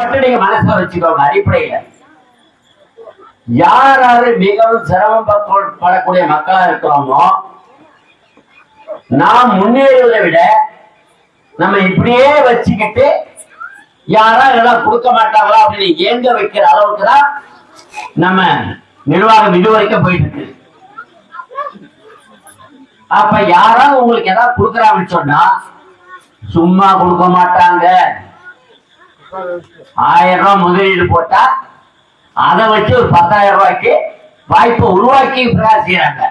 மட்டும் நீங்க மனசுல வச்சுக்கோங்க அடிப்படையில. யார் யாரு மிகவும் சிரமம் படக்கூடிய மக்களா இருக்கிறோமோ நாம் முன்னேறுவதை விட நம்ம இப்படியே வச்சுக்கிட்டு யாரா இதெல்லாம் கொடுக்க மாட்டாங்களா அப்படின்னு ஏங்க வைக்கிற அளவுக்கு தான் நம்ம நிர்வாகம் இது வரைக்கும் போயிட்டு இருக்கு. அப்ப யாராவது உங்களுக்கு ஏதாவது கொடுக்குறாங்கன்னு சொன்னா சும்மா கொடுக்க மாட்டாங்க. ஆயிரம் ரூபாய் முதலீடு போட்டா அதை வச்சு ஒரு பத்தாயிரம் ரூபாய்க்கு வாய்ப்பை உருவாக்கி செய்யறாங்க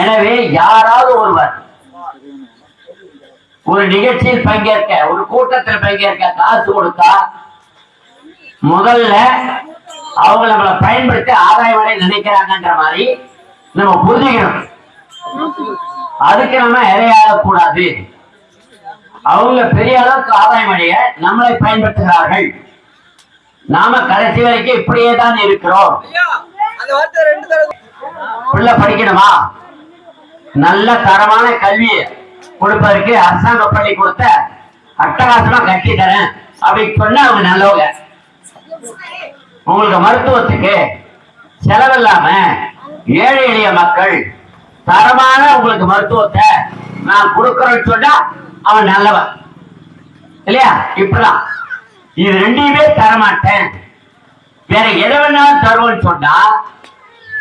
எனவே யாராவது ஒருவர் ஒரு நிகழ்ச்சியில் பங்கேற்க ஒரு கூட்டத்தில் பங்கேற்க காசு கொடுத்தா முதல்ல அவங்க நம்மளை பயன்படுத்தி ஆதாயம் வரை நினைக்கிறாங்கன்ற மாதிரி நம்ம புரிஞ்சுக்கணும். அதுக்கு நம்ம இரையாக கூடாது அவங்க பெரிய அளவுக்கு ஆதாயம் அடைய நம்மளை பயன்படுத்துகிறார்கள். நாம கடைசி வரைக்கும் இப்படியே தான் இருக்கிறோம். பிள்ளை படிக்கணுமா? நல்ல தரமான கல்வி கொடுப்பதற்கு அரசாங்க பள்ளி கொடுத்த அட்டகாசமா கட்டி தரேன். அப்படின்னு சொன்னா அவங்க நல்லவங்க. உங்களுக்கு மருத்துவத்துக்கு செலவில்லாம ஏழை எளிய மக்கள் தரமான உங்களுக்கு மருத்துவத்தை நான் கொடுக்கறேன்னு சொன்னா அவன் நல்லவன். இல்லையா? இப்படிதான். இது ரெண்டையுமே தரமாட்டேன். வேற எதை வேணாலும் தருவேன்னு சொன்னா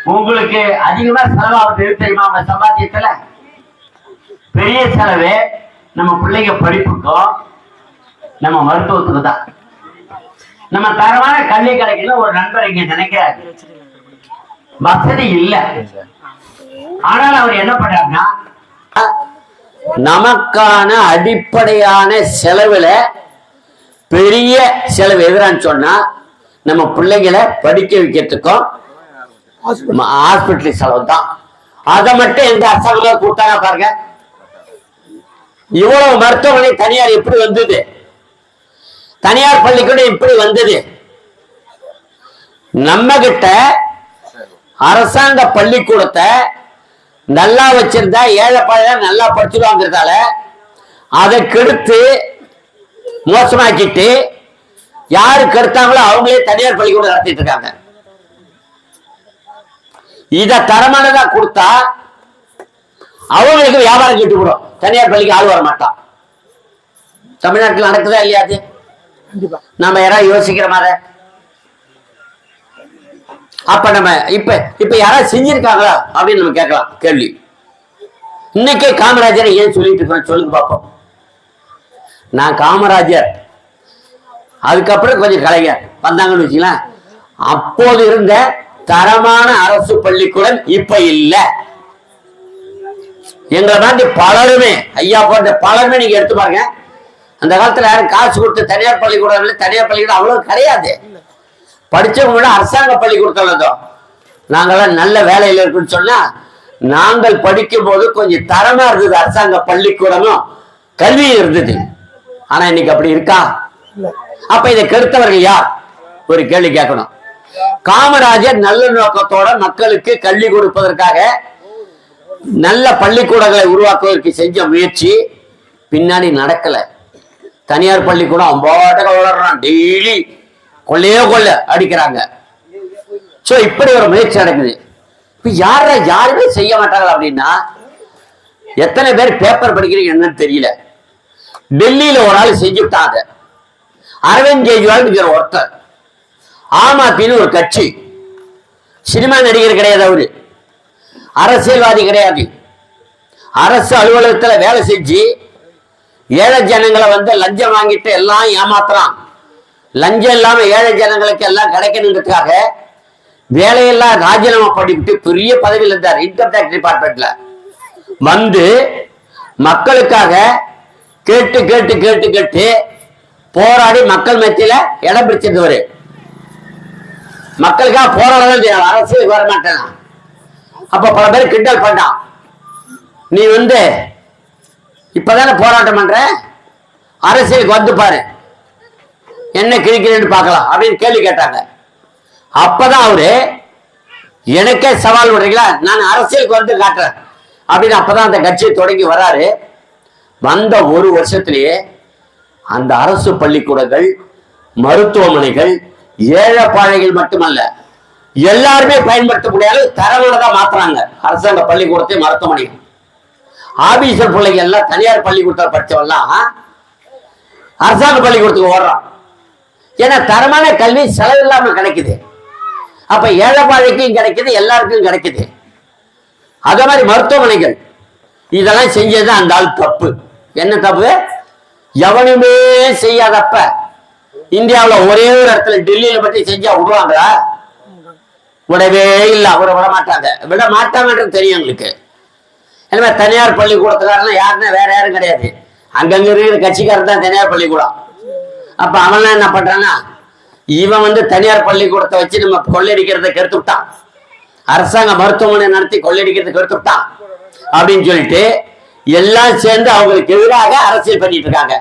உங்களுக்கு அதிகமா செலவாகுது. தெரியுமா? உங்க சம்பாத்தியத்துல பெரிய செலவு நம்ம பிள்ளைங்க படிப்புக்கும் நம்ம மருத்துவத்துக்கு தான். நம்ம தரமான கல்வி கிடைக்கல ஒரு நண்பர் இங்க நினைக்கிறாரு. வசதி இல்ல. ஆனால் அவர் என்ன பண்றாருன்னா நமக்கான அடிப்படையான செலவுல பெரிய செலவு. எதிரான்னு சொன்னா நம்ம பிள்ளைங்களை படிக்க வைக்கிறதுக்கும் ஹாஸ்பிட்டல் செலவு தான். அதை மட்டும் எந்த அரசாங்கம் கொடுத்தாங்க பாருங்க. இவ்வளவு மருத்துவமனை தனியார் எப்படி வந்தது? தனியார் பள்ளிக்கூடம் இப்படி வந்தது? நம்ம கிட்ட அரசாங்க பள்ளிக்கூடத்தை நல்லா வச்சிருந்தா ஏழை பழைய நல்லா படிச்சிருவாங்கிறதால அதை கெடுத்து மோசமாக்கிட்டு யாரு கெடுத்தாங்களோ அவங்களே தனியார் பள்ளிக்கூடம் நடத்திட்டு இருக்காங்க. இத தரமானதா கொடுத்தா அவங்களுக்கு வியாபாரம் கெட்டு போடும் தனியார் பள்ளிக்கு ஆள் வர மாட்டான். தமிழ்நாட்டில் நடக்குதா இல்லையா அது? நாம யாராவது யோசிக்கிற மாதிரி அப்ப நம்ம இப்ப இப்ப யாராவது செஞ்சிருக்காங்களா அப்படின்னு நம்ம கேட்கலாம். கேள்வி. இன்னைக்கே காமராஜரை ஏன் சொல்லிட்டு இருக்கோம் சொல்லுங்க பார்ப்போம் நான் காமராஜர். அதுக்கப்புறம் கொஞ்சம் கலைஞர். வந்தாங்கன்னு வச்சுக்கலாம் அப்போது இருந்த தரமான அரசு பள்ளிக்கூடம் இப்ப இல்ல. எங்களை தாண்டி பலருமே ஐயா போன்ற பலருமே நீங்க எடுத்து பாருங்க. அந்த காலத்துல யாரும் காசு கொடுத்து தனியார் பள்ளிக்கூடம் தனியார் பள்ளிக்கூடம் அவ்வளவு கிடையாது. படிச்சவங்க விட அரசாங்க பள்ளிக்கூடத்தில் இருந்தோம். நாங்கள்லாம் நல்ல வேலையில் இருக்குன்னு சொன்னா நாங்கள் படிக்கும் போது கொஞ்சம் தரமா இருந்தது அரசாங்க பள்ளிக்கூடமும் கல்வியும் இருந்தது. ஆனா இன்னைக்கு அப்படி இருக்கா? அப்ப இதை கெடுத்தவர்கள் யார்? ஒரு கேள்வி கேட்கணும். காமராஜர் நல்ல நோக்கத்தோட மக்களுக்கு கல்வி கொடுப்பதற்காக நல்ல பள்ளிக்கூடங்களை உருவாக்குவதற்கு செஞ்ச முயற்சி பின்னாடி நடக்கல. தனியார் பள்ளிக்கூடம் அம்பாட்டக வளர்றான். டெய்லி கொள்ளையோ கொள்ள அடிக்கிறாங்க. சோ இப்படி ஒரு முயற்சி நடக்குது. இப்ப யார யாருமே செய்ய மாட்டாங்க அப்படின்னா எத்தனை பேர் பேப்பர் படிக்கிறீங்க என்னன்னு தெரியல. டெல்லியில ஒரு ஆள் செஞ்சுட்டாங்க. அரவிந்த் கெஜ்ரிவால் ஒருத்தர். ஆம் ஆத்மின்னு ஒரு கட்சி. சினிமா நடிகர் கிடையாது அவரு. அரசியல்வாதி கிடையாது. அரசு அலுவலகத்துல வேலை செஞ்சு ஏழை ஜனங்களை வந்து லஞ்சம் வாங்கிட்டு எல்லாம் ஏமாத்துறான். லஞ்சம் இல்லாம ஏழை ஜனங்களுக்கு எல்லாம் கிடைக்கணுன்றதுக்காக வேலையெல்லாம் ராஜினாமா பண்ணிவிட்டு பெரிய பதவியில் இருந்தார் இன்கம் டேக்ஸ் டிபார்ட்மெண்ட்ல வந்து மக்களுக்காக கேட்டு கேட்டு கேட்டு கேட்டு போராடி மக்கள் மத்தியில இடம் பிடிச்சிருந்தவர். மக்களுக்காக போராடதான் செய்யணும் வர மாட்டேன் அப்ப பல பேர் கிண்டல் பண்ணான். நீ வந்து இப்பதானே போராட்டம் பண்ற? அரசியலுக்கு வந்து பாரு. என்ன கிழிக்கிறேன் பார்க்கலாம் அப்படின்னு கேள்வி கேட்டாங்க. அப்பதான் அவரு எனக்கே சவால் விடுறீங்களா? நான் அரசியலுக்கு வந்து காட்டுறேன். அப்படின்னு அப்பதான் அந்த கட்சியை தொடங்கி வராரு. வந்த ஒரு வருஷத்திலேயே அந்த அரசு பள்ளிக்கூடங்கள் மருத்துவமனைகள் ஏழைப்பாழைகள் மட்டுமல்ல எல்லாருமே பயன்படுத்த முடியாது தரமானதா மாத்துறாங்க. அரசாங்க பள்ளிக்கூடத்தை மருத்துவமனைகள் ஆபீசர் பிள்ளைங்க எல்லாம் தனியார் பள்ளிக்கூடத்தில் படிச்சவெல்லாம் அரசாங்க பள்ளிக்கூடத்துக்கு ஓடுறான். ஏன்னா தரமான கல்வி செலவில்லாம கிடைக்குது. அப்ப ஏழைப்பாழைக்கும் கிடைக்குது எல்லாருக்கும் கிடைக்குது. அதே மாதிரி மருத்துவமனைகள். இதெல்லாம் செஞ்சது அந்த ஆள் தப்பு. என்ன தப்பு? எவனுமே செய்யாதப்ப. இந்தியாவில் ஒரே ஒரு இடத்துல டெல்லியில பற்றி செஞ்சா விடுவாங்களா? விடவே இல்லை. அவரை விட மாட்டாங்க. விட மாட்டாங்கன்றது தெரியும் எங்களுக்கு. எனவே தனியார் பள்ளிக்கூடத்துக்காரன் யாருன்னா வேற யாரும் கிடையாது. அங்கங்க இருக்கிற கட்சிக்காரன் தான் தனியார் பள்ளிக்கூடம். அப்ப அவன்லாம் என்ன பண்றான்னா இவன் வந்து தனியார் பள்ளிக்கூடத்தை வச்சு நம்ம கொள்ளையடிக்கிறத கெடுத்து விட்டான். அரசாங்க மருத்துவமனை நடத்தி கொள்ளையடிக்கிறத கெடுத்து விட்டான். அப்படின்னு சொல்லிட்டு எல்லாம் சேர்ந்து அவங்களுக்கு எதிராக அரசியல் பண்ணிட்டு இருக்காங்க.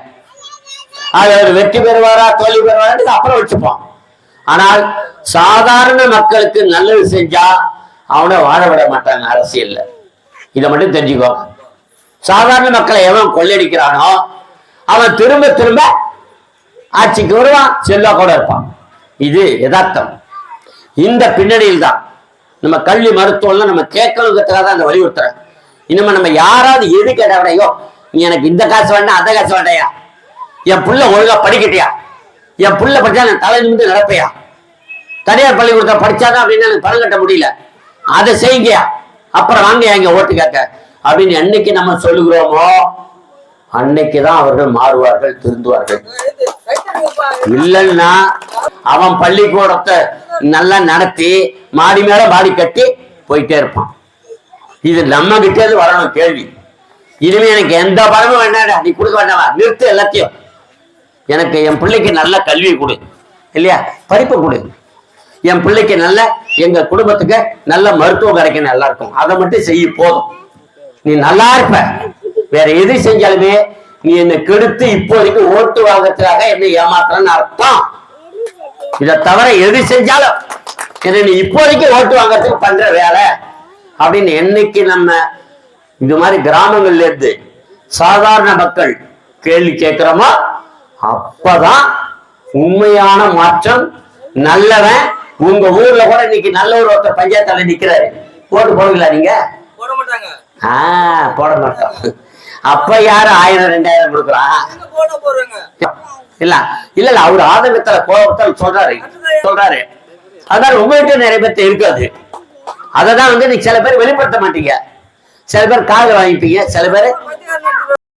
அது அவர் வெற்றி பெறுவாரா தோல்வி பெறுவாரா அப்புறம் வச்சுப்போம் ஆனால் சாதாரண மக்களுக்கு நல்லது செஞ்சா அவனை வாழ விட மாட்டாங்க அரசியல்ல. இதை மட்டும் தெரிஞ்சுக்கோ சாதாரண மக்களை எவன் கொள்ளையடிக்கிறானோ அவன் திரும்ப திரும்ப ஆட்சிக்கு வருவான் செல்வா கூட இருப்பான். இது யதார்த்தம். இந்த பின்னணியில் தான் நம்ம கல்வி மருத்துவம்லாம் நம்ம கேட்கணுங்கிறதுக்காக தான் அந்த வலியுறுத்துறேன் இனிமே நம்ம யாராவது எது கேட்டாடையோ நீ எனக்கு இந்த காசு வேண்டாம் அந்த காசு வேண்டாயா என் புள்ள ஒழுங்கா படிக்கட்டியா? என் புள்ள படிச்சா நான் தலை நிமிந்து நடப்பையா? தனியார் பள்ளிக்கூடத்தில் படிச்சாதான் அப்படின்னு எனக்கு பணம் கட்ட முடியல. அதை செய்யுங்கயா. அப்புறம் வாங்க எங்க ஓட்டு கேட்க? அப்படின்னு என்னைக்கு நம்ம சொல்லுகிறோமோ அன்னைக்கு தான் அவர்கள் மாறுவார்கள் திருந்துவார்கள். இல்லைன்னா அவன் பள்ளிக்கூடத்தை நல்லா நடத்தி மாடி மேல மாடி கட்டி போயிட்டே இருப்பான். இது நம்ம கிட்டே இருந்து வரணும் கேள்வி. இனிமே எனக்கு எந்த பணமும் வேண்டாடா நீ கொடுக்க வேண்டாமா? நிறுத்து எல்லாத்தையும். எனக்கு என் பிள்ளைக்கு நல்ல கல்வி கொடு இல்லையா? படிப்பு கொடு. என் பிள்ளைக்கு நல்ல எங்க குடும்பத்துக்கு நல்ல மருத்துவம் கிடைக்கும் நல்லா இருக்கும் அதை மட்டும் செய்ய போதும். நீ நல்லா இருப்ப. வேற எது செஞ்சாலுமே நீ என்னை கெடுத்து இப்போதைக்கு ஓட்டு வாங்கறதுக்காக என்னை ஏமாத்துறன்னு அர்த்தம். இதை தவிர எது செஞ்சாலும் என்னை நீ இப்போதைக்கு ஓட்டு வாங்கறதுக்கு பண்ற வேலை. அப்படின்னு என்னைக்கு நம்ம இது மாதிரி கிராமங்கள்ல இருந்து சாதாரண மக்கள் கேள்வி கேட்கிறோமோ அப்பதான் உண்மையான மாற்றம் நல்லவன். உங்க ஊர்ல கூட இன்னைக்கு நல்ல ஒரு ஒருத்தர் பஞ்சாயத்துல நிக்கிறாரு. ஓட்டு போடுவீங்களா நீங்க? போட மாட்டாங்க. ஆ போட மாட்டோம். அப்ப யாரு ஆயிரம் ரெண்டாயிரம் கொடுக்குறா? இல்ல இல்ல இல்ல அவர் ஆதங்கத்துல கோபத்தில் சொல்றாரு. சொல்றாரு. அதனால உங்ககிட்ட நிறைய பேர்த்த இருக்காது அதை. தான் வந்து நீ சில பேர் வெளிப்படுத்த மாட்டீங்க. சில பேர் காதல் வாங்கிப்பீங்க. சில பேர்